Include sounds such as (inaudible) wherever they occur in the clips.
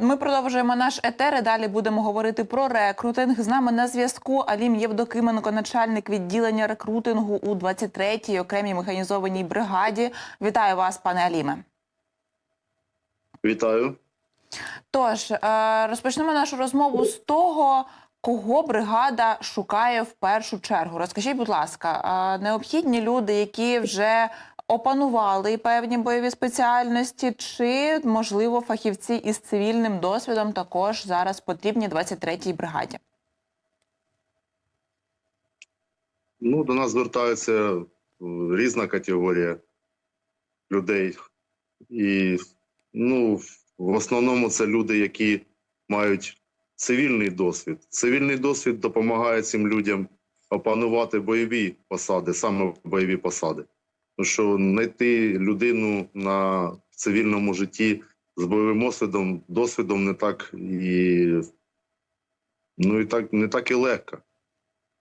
Ми продовжуємо наш етер. і Далі будемо говорити про рекрутинг. З нами на зв'язку Алім Євдокименко, начальник відділення рекрутингу у 23-й окремій механізованій бригаді. Вітаю вас, пане Аліме. Вітаю. Тож е, розпочнемо нашу розмову з того, кого бригада шукає в першу чергу. Розкажіть, будь ласка, необхідні люди, які вже опанували певні бойові спеціальності, чи можливо фахівці із цивільним досвідом також зараз потрібні 23-й бригаді? Ну, до нас звертається е, різна категорія людей. І ну, в основному це люди, які мають цивільний досвід. Цивільний досвід допомагає цим людям опанувати бойові посади, саме бойові посади. Що знайти людину на цивільному житті з бойовим досвідом, досвідом не так і ну і так не так і легко.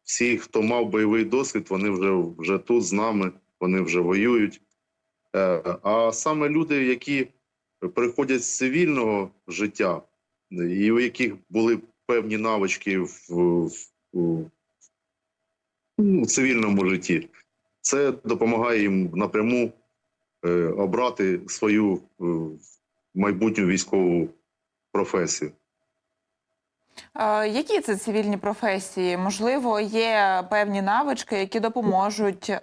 Всі, хто мав бойовий досвід, вони вже, вже тут з нами, вони вже воюють. Е, А саме люди, які приходять з цивільного життя, і у яких були певні навички в, в, в цивільному житті, це допомагає їм напряму е, обрати свою е, майбутню військову професію. Е, Які це цивільні професії? Можливо, є певні навички, які допоможуть е,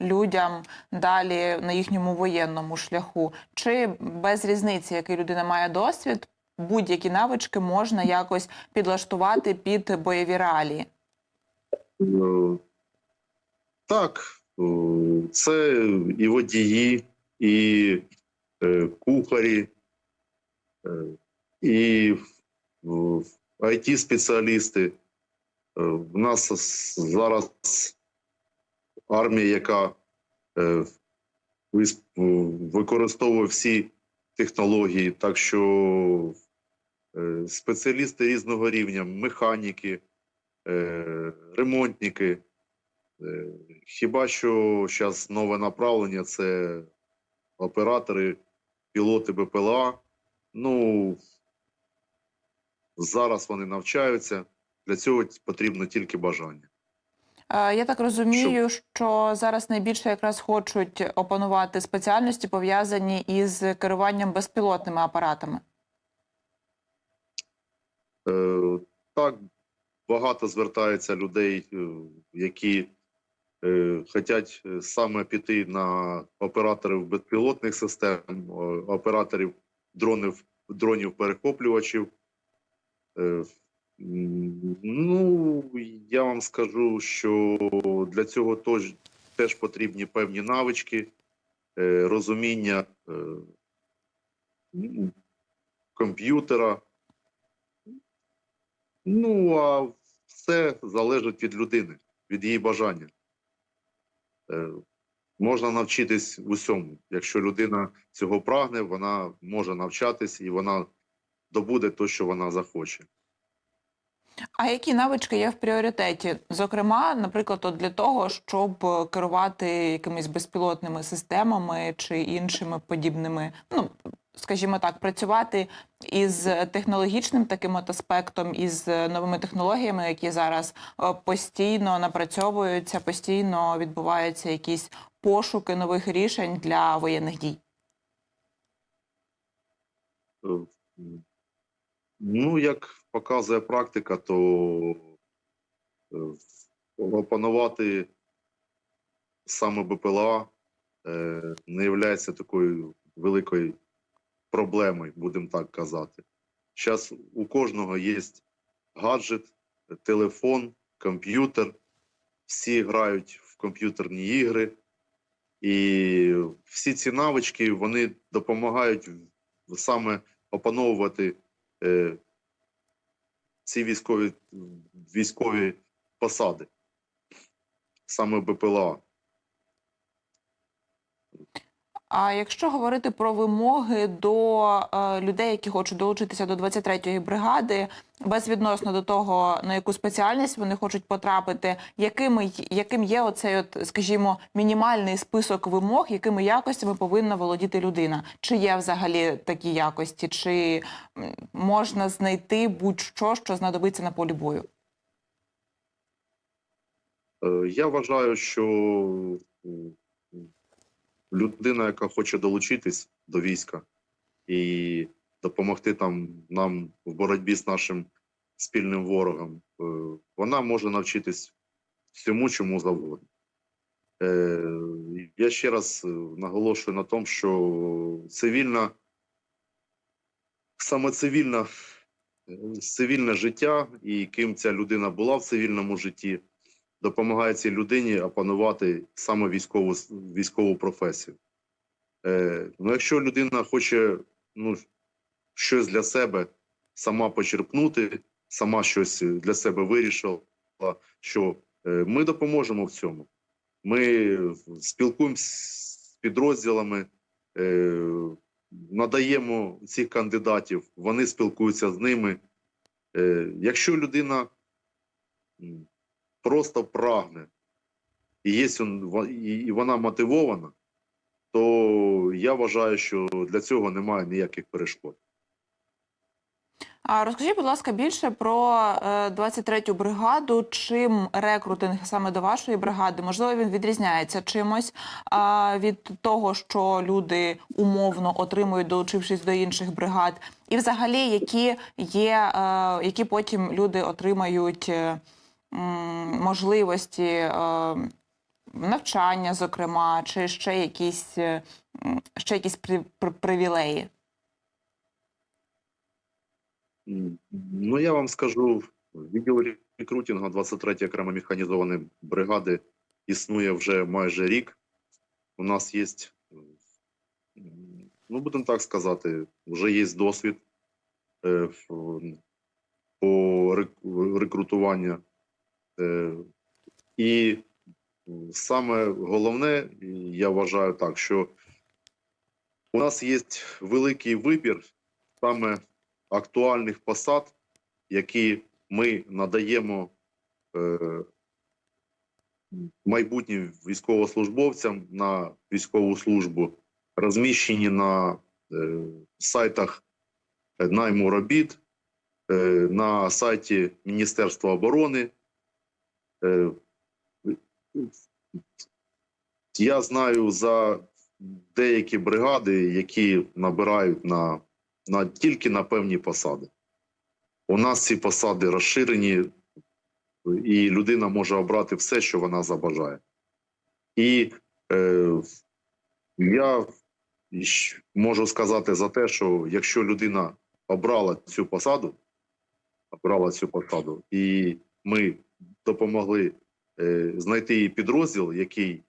людям далі на їхньому воєнному шляху, чи без різниці, який людина має досвід, будь-які навички можна якось підлаштувати під бойові реалії. Так, е, це і водії, і е, кухарі, е, і it спеціалісти У нас зараз армія, яка використовує всі технології, так що спеціалісти різного рівня, механіки, ремонтники. Е, Хіба що зараз нове направлення це оператори, пілоти БПЛА. Ну зараз вони навчаються. Для цього потрібно тільки бажання. Я так розумію, що зараз найбільше якраз хочуть опанувати спеціальності, пов'язані із керуванням безпілотними апаратами. Е, Так, багато звертається людей, е, які е, хочуть е, саме піти на операторів безпілотних систем, е, операторів дронів, дронів-перехоплювачів. Ну, я вам скажу, що для цього теж, теж потрібні певні навички, розуміння комп'ютера. Ну, а все залежить від людини, від її бажання. Е, можна навчитись в усьому. Якщо людина цього прагне, вона може навчатись і вона добуде те, що вона захоче. А які навички є в пріоритеті? Зокрема, наприклад, от для того, щоб е, керувати якимись безпілотними системами чи іншими подібними, ну скажімо так, працювати із технологічним таким от аспектом, із новими технологіями, які зараз е, постійно напрацьовуються, постійно відбуваються якісь пошуки нових рішень для воєнних дій. Е, Ну, як показує практика, то е, опанувати саме БПЛА не є такою великою проблемою, будемо так казати. Зараз у кожного є гаджет, телефон, комп'ютер, всі грають в комп'ютерні ігри, і всі ці навички вони допомагають саме опановувати е, ці військові, військові посади, саме БПЛА. А якщо говорити про вимоги до е, людей, які хочуть долучитися до 23-ї бригади, безвідносно до того, на яку спеціальність вони хочуть потрапити, якими яким є оцей, от, скажімо, мінімальний список вимог, якими якостями повинна володіти людина? Чи є взагалі такі якості, чи можна знайти будь-що, що знадобиться на полі бою? Е, Я вважаю, що людина, яка хоче долучитись до війська і допомогти там нам в боротьбі з нашим спільним ворогом, е, вона може навчитись всьому, чому завгодно. Е, Я ще раз е, наголошую на тому, що цивільна, саме цивільна, цивільне життя, і ким ця людина була в цивільному житті, допомагає цій людині опанувати саме військову, військову професію. Е, ну, якщо людина хоче ну, щось для себе сама почерпнути, сама щось для себе вирішила, що е, ми допоможемо в цьому. Ми спілкуємося з підрозділами, е, надаємо цих кандидатів, вони спілкуються з ними. Е, якщо людина просто прагне, і є і вона мотивована, то я вважаю, що для цього немає ніяких перешкод. А розкажіть, будь ласка, більше про е, 23-ю бригаду. Чим рекрутинг саме до вашої бригади? Можливо, він відрізняється чимось від того, що люди умовно отримують, долучившись до інших бригад, і взагалі, які є, е, які потім люди отримають е, можливості е, навчання, зокрема, чи ще якісь, е, ще якісь при- при- привілеї? Ну, я вам скажу, відділ рекрутингу 23 окремо механізованої бригади існує вже майже рік. У нас є, ну, будемо так сказати, вже є досвід е, по рек- рекрутуванню. Е, І саме головне, я вважаю так, що у нас є великий вибір саме актуальних посад, які ми надаємо е, майбутнім військовослужбовцям на військову службу, розміщені на е, сайтах найму робіт, на сайті Міністерства оборони. Е, я знаю за деякі бригади, які набирають на, на тільки на певні посади. У нас ці посади розширені, і людина може обрати все, що вона забажає. І е, я можу сказати за те, що якщо людина обрала цю посаду, обрала цю посаду, і ми допомогли е, знайти їй підрозділ, який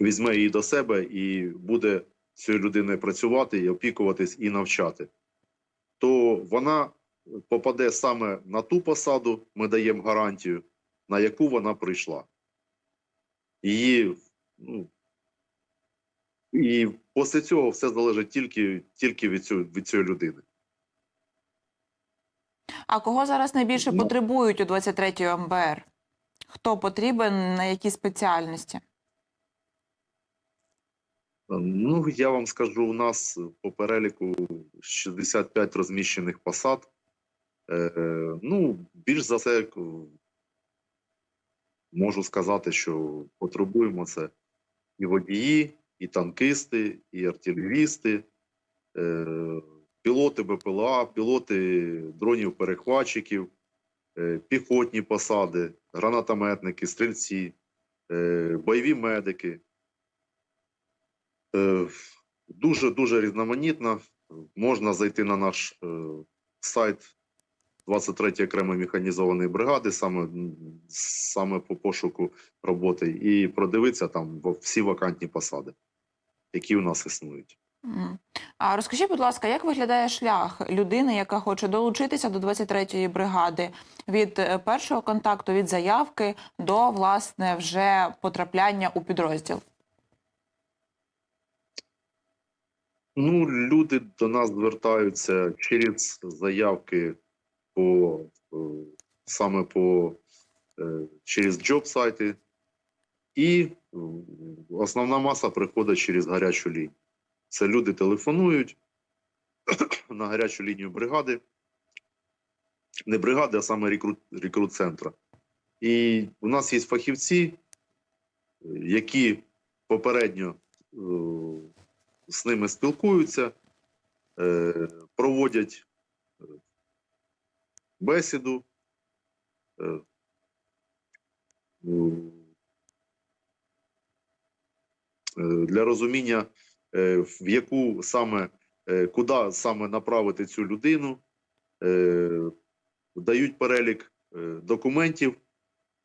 візьме її до себе і буде цією людиною працювати, і опікуватись і навчати, то вона попаде саме на ту посаду, ми даємо гарантію, на яку вона прийшла. Її, ну, і після цього все залежить тільки, тільки від, цього, від цієї людини. А кого зараз найбільше Ну. потребують у 23-ї МБР? Хто потрібен на які спеціальності? Ну, я вам скажу, у нас по переліку 65 розміщених посад. Е, ну, більш за все, можу сказати, що потребуємо це і водії, і танкисти, і артилерісти, е, пілоти БПЛА, пілоти дронів-перехватчиків, е, піхотні посади, гранатометники, стрільці, е, бойові медики. Е, Дуже дуже різноманітно. Можна зайти на наш е, сайт 23 окремої механізованої бригади, саме, саме по пошуку роботи, і продивитися там всі вакантні посади, які у нас існують. А розкажіть, будь ласка, як виглядає шлях людини, яка хоче долучитися до 23-ї бригади від е, першого контакту, від заявки до власне вже потрапляння у підрозділ? Ну, люди до нас звертаються через заявки по е, саме по е, через джоб-сайти, і основна маса приходить через гарячу лінію. Це люди телефонують (clears throat) на гарячу лінію бригади, не бригади, а саме рекрут, рекрут-центра. І у нас є фахівці, які попередньо е, з ними спілкуються, е, проводять е, бесіду. е, е, Для розуміння, в яку саме, е, куди саме направити цю людину, е, дають перелік е, документів,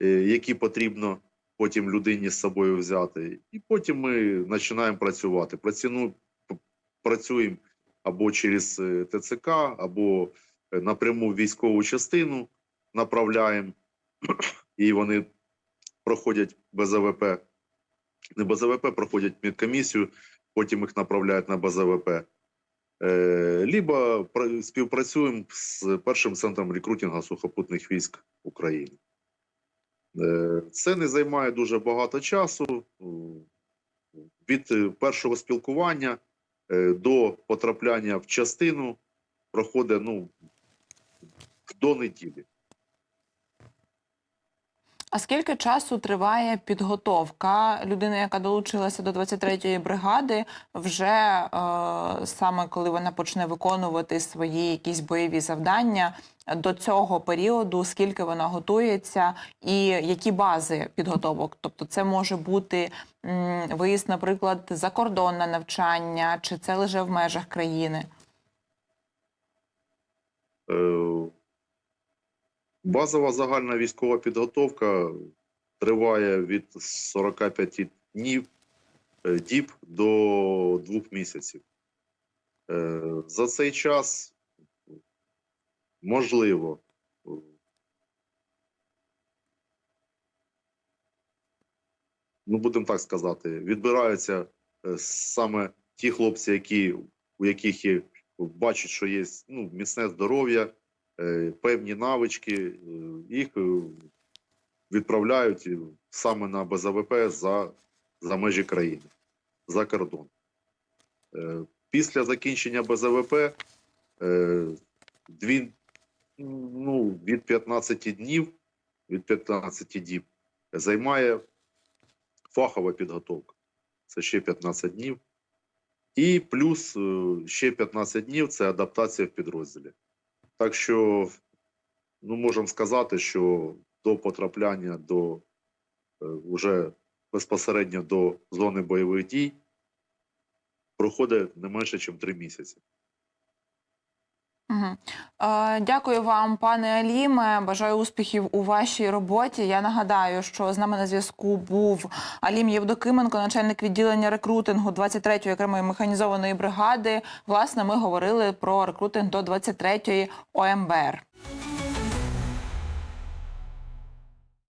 е, які потрібно потім людині з собою взяти. І потім ми починаємо працювати. Працюємо, працюємо або через е, ТЦК, або е, напряму військову частину направляємо, і вони проходять БЗВП. Не БЗВП, проходять медкомісію, потім їх направляють на БЗВП. Е, Либо співпрацюємо з першим центром рекрутингу сухопутних військ України. Е, Це не займає дуже багато часу. Від першого спілкування е, до потрапляння в частину проходить ну, до неділі. А скільки часу триває підготовка людини, яка долучилася до 23-ї бригади, вже е, саме коли вона почне виконувати свої якісь бойові завдання до цього періоду, скільки вона готується, і які бази підготовок? Тобто, це може бути м, виїзд, наприклад, за кордон на навчання, чи це лише в межах країни? Е, Базова загальна військова підготовка триває від 45 днів е, діб до двох місяців. Е, За цей час можливо е, ну будемо так сказати, відбираються саме ті хлопці, які, у яких є бачать, що є ну, міцне здоров'я, певні навички, е, їх е, відправляють е, саме на БЗВП за, за межі країни, за кордон. Е, Після закінчення БЗВП е, дві, ну, від 15 днів, від 15 діб займає фахова підготовка. Це ще 15 днів. І плюс е, ще 15 днів це адаптація в підрозділі. Так що, ну, можемо сказати, що до потрапляння до вже безпосередньо до зони бойових дій проходить не менше, ніж 3 місяці. Угу. Дякую вам, пане Аліме. Бажаю успіхів у вашій роботі. Я нагадаю, що з нами на зв'язку був Алім Євдокименко, начальник відділення рекрутингу 23-ї окремої механізованої бригади. Власне, ми говорили про рекрутинг до 23-ї ОМБР.